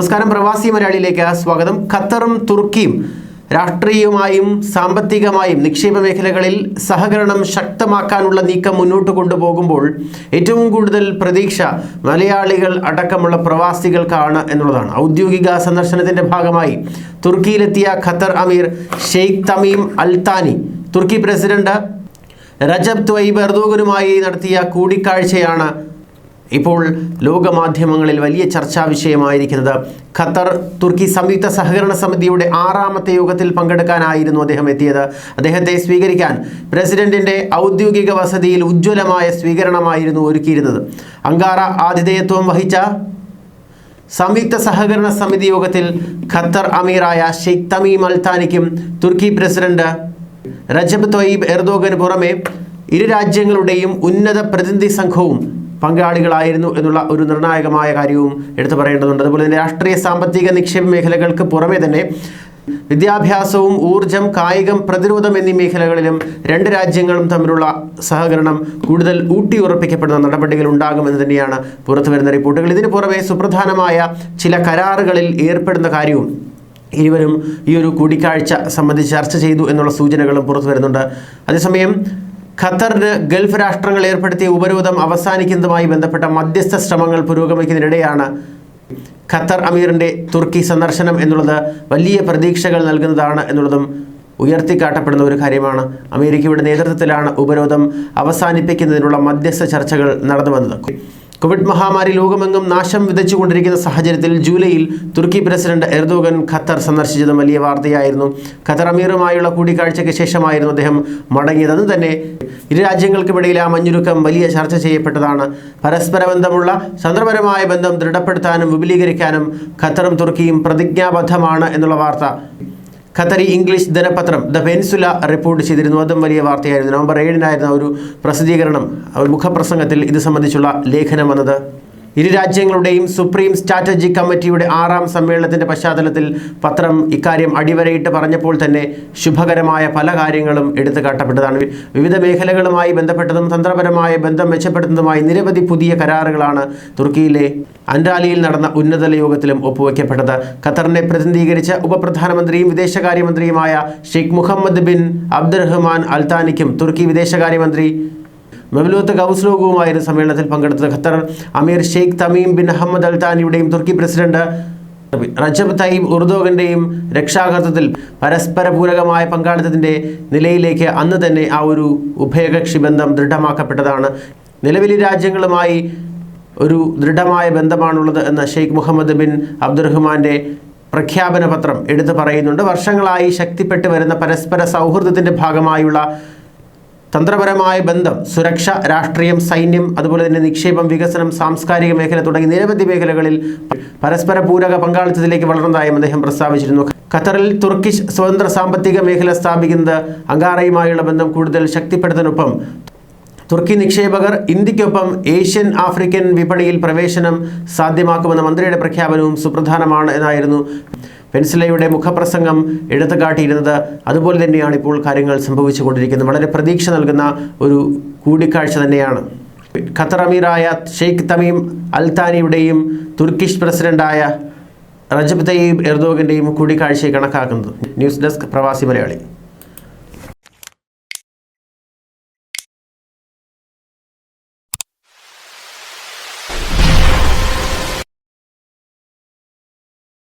നമസ്കാരം. പ്രവാസി മലയാളിയിലേക്ക് സ്വാഗതം. ഖത്തറും തുർക്കിയും രാഷ്ട്രീയമായും സാമ്പത്തികമായും നിക്ഷേപ മേഖലകളിൽ സഹകരണം ശക്തമാക്കാനുള്ള നീക്കം മുന്നോട്ട് കൊണ്ടുപോകുമ്പോൾ ഏറ്റവും കൂടുതൽ പ്രതീക്ഷ മലയാളികൾ അടക്കമുള്ള പ്രവാസികൾക്കാണ് എന്നുള്ളതാണ്. ഔദ്യോഗിക സന്ദർശനത്തിന്റെ ഭാഗമായി തുർക്കിയിലെത്തിയ ഖത്തർ അമീർ ഷെയ്ഖ് തമീം അൽത്താനി തുർക്കി പ്രസിഡന്റ് റജബ് ത്വയ്ബ് എർദോഗനുമായി നടത്തിയ കൂടിക്കാഴ്ചയാണ് ഇപ്പോൾ ലോകമാധ്യമങ്ങളിൽ വലിയ ചർച്ചാ വിഷയമായിരിക്കുന്നത്. ഖത്തർ തുർക്കി സംയുക്ത സഹകരണ സമിതിയുടെ ആറാമത്തെ യോഗത്തിൽ പങ്കെടുക്കാനായിരുന്നു അദ്ദേഹം എത്തിയത്. അദ്ദേഹത്തെ സ്വീകരിക്കാൻ പ്രസിഡന്റിന്റെ ഔദ്യോഗിക വസതിയിൽ ഉജ്ജ്വലമായ സ്വീകരണമായിരുന്നു ഒരുക്കിയിരുന്നത്. അങ്കാറ ആതിഥേയത്വം വഹിച്ച സംയുക്ത സഹകരണ സമിതി യോഗത്തിൽ ഖത്തർ അമീറായ ഷെയ്ഖ് തമീം അൽത്താനിക്കും തുർക്കി പ്രസിഡന്റ് റജബ് തൊയ്ബ് എർദോഗന് പുറമെ ഇരു രാജ്യങ്ങളുടെയും ഉന്നത പ്രതിനിധി സംഘവും പങ്കാളികളായിരുന്നു എന്നുള്ള ഒരു നിർണായകമായ കാര്യവും എടുത്തു പറയേണ്ടതുണ്ട്. അതുപോലെ തന്നെ രാഷ്ട്രീയ സാമ്പത്തിക നിക്ഷേപ മേഖലകൾക്ക് പുറമെ തന്നെ വിദ്യാഭ്യാസവും ഊർജം കായികം പ്രതിരോധം എന്നീ മേഖലകളിലും രണ്ട് രാജ്യങ്ങളും തമ്മിലുള്ള സഹകരണം കൂടുതൽ ഊട്ടിയുറപ്പിക്കപ്പെടുന്ന നടപടികൾ ഉണ്ടാകുമെന്ന് തന്നെയാണ് പുറത്തു വരുന്ന റിപ്പോർട്ടുകൾ. ഇതിന് പുറമെ സുപ്രധാനമായ ചില കരാറുകളിൽ ഏർപ്പെടുന്ന കാര്യവും ഇരുവരും ഈ ഒരു കൂടിക്കാഴ്ച സംബന്ധിച്ച് ചർച്ച ചെയ്തു എന്നുള്ള സൂചനകളും പുറത്തു വരുന്നുണ്ട്. അതേസമയം ഖത്തറിന് ഗൾഫ് രാഷ്ട്രങ്ങൾ ഏർപ്പെടുത്തിയ ഉപരോധം അവസാനിക്കുന്നതുമായി ബന്ധപ്പെട്ട മധ്യസ്ഥ ശ്രമങ്ങൾ പുരോഗമിക്കുന്നതിനിടെയാണ് ഖത്തർ അമീറിന്റെ തുർക്കി സന്ദർശനം എന്നുള്ളത് വലിയ പ്രതീക്ഷകൾ നൽകുന്നതാണ് എന്നുള്ളതും ഉയർത്തിക്കാട്ടപ്പെടുന്ന ഒരു കാര്യമാണ്. അമേരിക്കയുടെ നേതൃത്വത്തിലാണ് ഉപരോധം അവസാനിപ്പിക്കുന്നതിനുള്ള മധ്യസ്ഥ ചർച്ചകൾ നടന്നു വന്നത്. കോവിഡ് മഹാമാരി ലോകമെങ്ങും നാശം വിതച്ചുകൊണ്ടിരിക്കുന്ന സാഹചര്യത്തിൽ ജൂലൈയിൽ തുർക്കി പ്രസിഡന്റ് എർദോഗൻ ഖത്തർ സന്ദർശിച്ചതും വലിയ വാർത്തയായിരുന്നു. ഖത്തർ അമീറുമായുള്ള കൂടിക്കാഴ്ചയ്ക്ക് ശേഷമായിരുന്നു അദ്ദേഹം മടങ്ങിയതെന്ന് തന്നെ ഇരു രാജ്യങ്ങൾക്കുമിടയിലെ ആ മഞ്ഞുരുക്കം വലിയ ചർച്ച ചെയ്യപ്പെട്ടതാണ്. പരസ്പര ബന്ധമുള്ള തന്ത്രപരമായ ബന്ധം ദൃഢപ്പെടുത്താനും വിപുലീകരിക്കാനും ഖത്തറും തുർക്കിയും പ്രതിജ്ഞാബദ്ധമാണ് എന്നുള്ള വാർത്ത. ഖത്തറി ഇംഗ്ലീഷ് ദിനപത്രം ദ പെൻസുല റിപ്പോർട്ട് ചെയ്തിരുന്നു. അതും വലിയ വാർത്തയായിരുന്നു. നവംബർ ഏഴിനായിരുന്നു ഒരു പ്രസിദ്ധീകരണം. ഒരു മുഖപ്രസംഗത്തിൽ ഇത് സംബന്ധിച്ചുള്ള ലേഖനം വന്നത്. ഇരു രാജ്യങ്ങളുടെയും സുപ്രീം സ്ട്രാറ്റജി കമ്മിറ്റിയുടെ ആറാം സമ്മേളനത്തിന്റെ പശ്ചാത്തലത്തിൽ പത്രം ഇക്കാര്യം അടിവരയിട്ട് പറഞ്ഞപ്പോൾ തന്നെ ശുഭകരമായ പല കാര്യങ്ങളും എടുത്തു കാട്ടപ്പെട്ടതാണ് വിവിധ മേഖലകളുമായി ബന്ധപ്പെട്ടതും തന്ത്രപരമായ ബന്ധം മെച്ചപ്പെടുത്തുന്നതുമായി നിരവധി പുതിയ കരാറുകളാണ് തുർക്കിയിലെ അൻഡാലിയിൽ നടന്ന ഉന്നതതല യോഗത്തിലും ഒപ്പുവെക്കപ്പെട്ടത്. ഖത്തറിനെ പ്രതിനിധീകരിച്ച ഉപപ്രധാനമന്ത്രിയും വിദേശകാര്യമന്ത്രിയുമായ ഷെയ്ഖ് മുഹമ്മദ് ബിൻ അബ്ദുറഹ്മാൻ അൽത്താനിക്കും തുർക്കി വിദേശകാര്യമന്ത്രി മെവലൂത്ത് കൗസ്ലോഗുവുമായിരുന്നു സമ്മേളനത്തിൽ പങ്കെടുത്തത് ഖത്തർ. അമീർ ഷെയ്ഖ് തമീം ബിൻ അഹമ്മദ് അൽത്താനിയുടെയും തുർക്കി പ്രസിഡന്റ് റജബ് തയ്യബ് ഉർദോഗന്റെയും രക്ഷാകർത്തത്തിൽ പരസ്പര പൂരകമായ പങ്കാളിത്തത്തിന്റെ നിലയിലേക്ക് അന്ന് തന്നെ ആ ഒരു ഉഭയകക്ഷി ബന്ധം ദൃഢമാക്കപ്പെട്ടതാണ്. നിലവിലെ രാജ്യങ്ങളുമായി ഒരു ദൃഢമായ ബന്ധമാണുള്ളത് എന്ന ഷെയ്ഖ് മുഹമ്മദ് ബിൻ അബ്ദുറഹ്മാന്റെ പ്രഖ്യാപന പത്രം എടുത്തു പറയുന്നുണ്ട്. വർഷങ്ങളായി ശക്തിപ്പെട്ടു വരുന്ന പരസ്പര സൗഹൃദത്തിന്റെ ഭാഗമായുള്ള തന്ത്രപരമായ ബന്ധം സുരക്ഷ രാഷ്ട്രീയം സൈന്യം അതുപോലെ തന്നെ നിക്ഷേപം വികസനം സാംസ്കാരിക മേഖല തുടങ്ങി നിരവധി മേഖലകളിൽ പരസ്പര പൂരക പങ്കാളിത്തത്തിലേക്ക് വളർന്നതായും അദ്ദേഹം പ്രസ്താവിച്ചിരുന്നു. ഖത്തറിൽ തുർക്കിഷ് സ്വതന്ത്ര സാമ്പത്തിക മേഖല സ്ഥാപിക്കുന്നത് അങ്കാറയുമായുള്ള ബന്ധം കൂടുതൽ ശക്തിപ്പെടുത്തുന്നതിനൊപ്പം തുർക്കി നിക്ഷേപകർ ഇന്ത്യക്കൊപ്പം ഏഷ്യൻ ആഫ്രിക്കൻ വിപണിയിൽ പ്രവേശനം സാധ്യമാക്കുമെന്ന മന്ത്രിയുടെ പ്രഖ്യാപനവും സുപ്രധാനമാണ് എന്നായിരുന്നു പെൻസിലയുടെ മുഖപ്രസംഗം എടുത്തു കാട്ടിയിരുന്നത് അതുപോലെ തന്നെയാണ് ഇപ്പോൾ കാര്യങ്ങൾ സംഭവിച്ചുകൊണ്ടിരിക്കുന്നത്. വളരെ പ്രതീക്ഷ നൽകുന്ന ഒരു കൂടിക്കാഴ്ച തന്നെയാണ്. ഖത്തർ അമീറായ ഷെയ്ഖ് തമീം അൽത്താനിയുടെയും തുർക്കിഷ് പ്രസിഡന്റായ റജബ് തയ്യബ് എർദോഗിന്റെയും കൂടിക്കാഴ്ചയെ കണക്കാക്കുന്നത്. ന്യൂസ് ഡെസ്ക് പ്രവാസി മലയാളി.